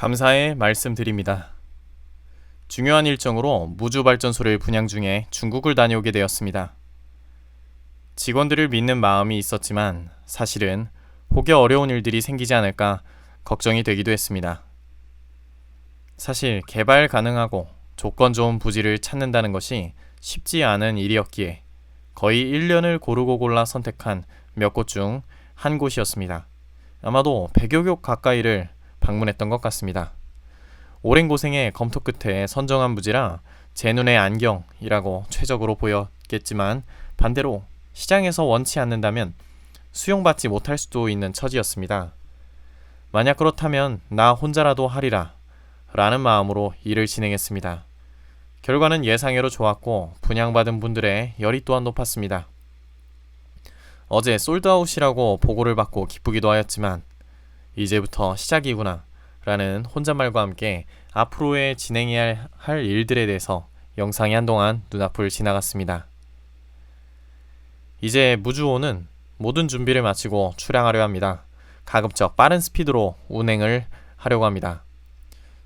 감사의 말씀드립니다. 중요한 일정으로 무주발전소를 분양 중에 중국을 다녀오게 되었습니다. 직원들을 믿는 마음이 있었지만 사실은 혹여 어려운 일들이 생기지 않을까 걱정이 되기도 했습니다. 사실 개발 가능하고 조건 좋은 부지를 찾는다는 것이 쉽지 않은 일이었기에 거의 1년을 고르고 골라 선택한 몇 곳 중 한 곳이었습니다. 아마도 100여 곳 가까이를 방문했던 것 같습니다. 오랜 고생의 검토 끝에 선정한 부지라 제 눈에 안경이라고 최적으로 보였겠지만 반대로 시장에서 원치 않는다면 수용받지 못할 수도 있는 처지였습니다. 만약 그렇다면 나 혼자라도 하리라 라는 마음으로 일을 진행했습니다. 결과는 예상외로 좋았고 분양받은 분들의 열이 또한 높았습니다. 어제 솔드아웃이라고 보고를 받고 기쁘기도 하였지만 이제부터 시작이구나 라는 혼잣말과 함께 앞으로의 진행해야 할 일들에 대해서 영상이 한동안 눈앞을 지나갔습니다. 이제 무주호는 모든 준비를 마치고 출항하려 합니다. 가급적 빠른 스피드로 운행을 하려고 합니다.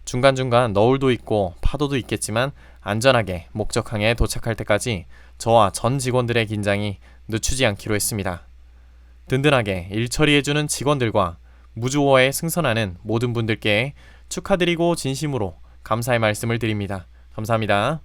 중간중간 너울도 있고 파도도 있겠지만 안전하게 목적항에 도착할 때까지 저와 전 직원들의 긴장이 늦추지 않기로 했습니다. 든든하게 일 처리해주는 직원들과 무주호에 승선하는 모든 분들께 축하드리고 진심으로 감사의 말씀을 드립니다. 감사합니다.